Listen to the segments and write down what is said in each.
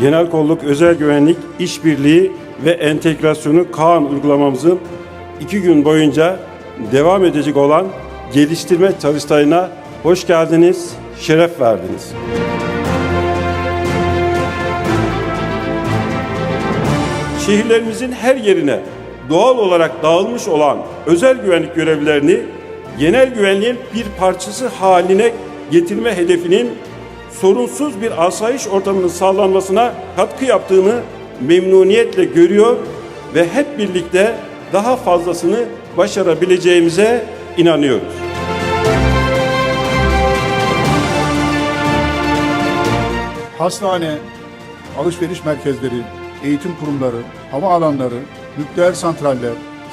Genel kolluk özel güvenlik işbirliği ve entegrasyonu Kaan uygulamamızın iki gün boyunca devam edecek olan geliştirme çalıştayına hoş geldiniz, şeref verdiniz. Şehirlerimizin her yerine doğal olarak dağılmış olan özel güvenlik görevlilerini genel güvenliğin bir parçası haline getirme hedefinin sorunsuz bir asayiş ortamının sağlanmasına katkı yaptığını memnuniyetle görüyor ve hep birlikte daha fazlasını başarabileceğimize inanıyoruz. hastane, alışveriş merkezleri, eğitim kurumları, hava alanları, nükleer santraller,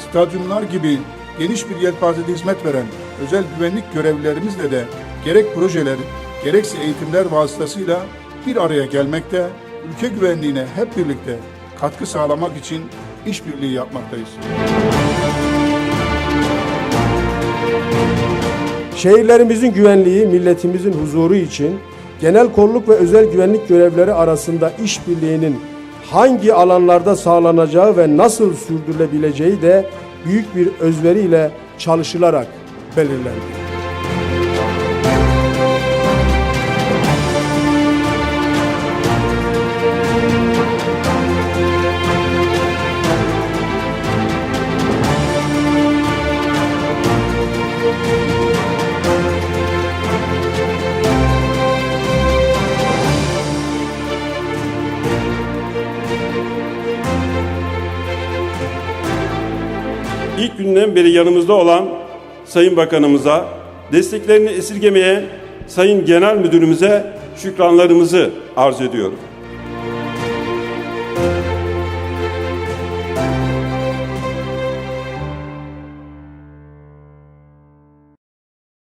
stadyumlar gibi geniş bir yelpazede hizmet veren özel güvenlik görevlilerimizle de gerek projeler, gerekse eğitimler vasıtasıyla bir araya gelmekte, ülke güvenliğine hep birlikte katkı sağlamak için işbirliği yapmaktayız. Şehirlerimizin güvenliği, milletimizin huzuru için genel kolluk ve özel güvenlik görevleri arasında işbirliğinin hangi alanlarda sağlanacağı ve nasıl sürdürülebileceği de büyük bir özveriyle çalışılarak belirlendi. İlk günden beri yanımızda olan Sayın Bakanımıza, desteklerini esirgemeyen Sayın Genel Müdürümüze şükranlarımızı arz ediyorum.